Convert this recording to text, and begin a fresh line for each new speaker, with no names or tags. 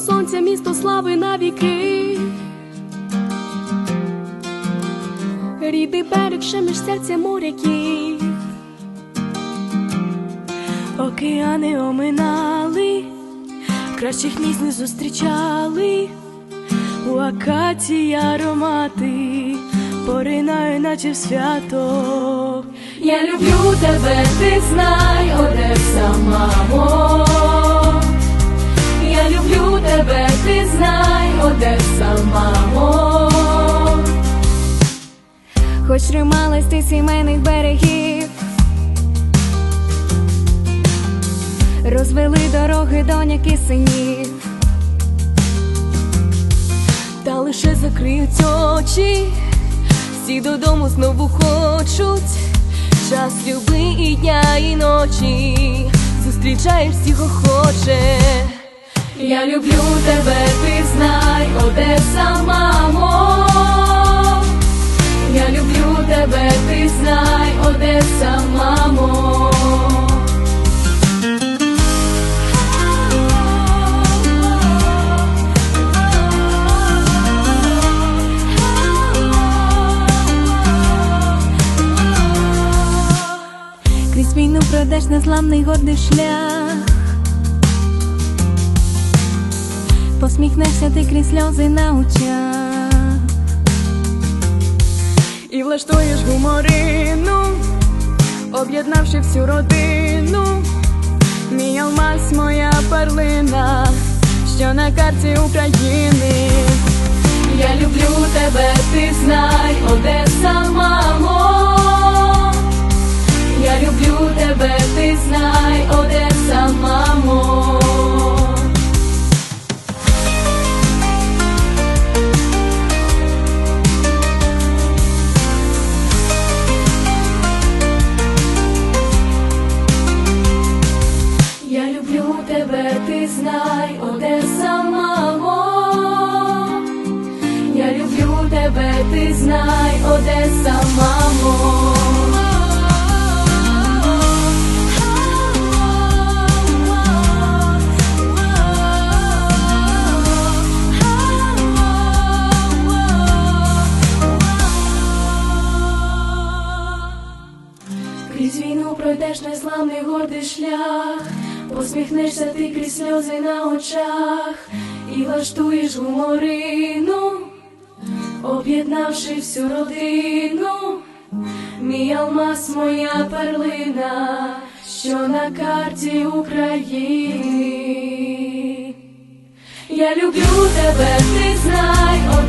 сонця, місто слави навіки. Рідний берег, ще між серця моряків. Океани оминали, кращих місць не зустрічали. У акації аромати поринаю, наче в свято. Я люблю тебе, ти знай, Одеса, мамо. Одеса, мамо. Хоч трималась ти сімейних берегів, розвели дороги доняк і синів, та лише закриють очі, всі додому знову хочуть. Час люби і дня, і ночі, зустрічаєш всіх охоче. Я люблю тебе, ти знай, Одеса, мамо. Я люблю тебе, ти знай, Одеса, мамо. Крізь війну пройдеш незламний гордий шлях. Посміхнешся ти крізь сльози на очах і влаштуєш гуморину, об'єднавши всю родину. Мій алмаз, моя перлина, що на карті України. Ти Одеса, мамо. Я люблю тебе, ти знай, Одеса, мамо. Крізь війну пройдеш незламний гордий шлях, посміхнешся ти крізь сльози на очах і влаштуєш гуморину, об'єднавши всю родину, мій алмаз, моя перлина, що на карті України. Я люблю тебе, ти знай.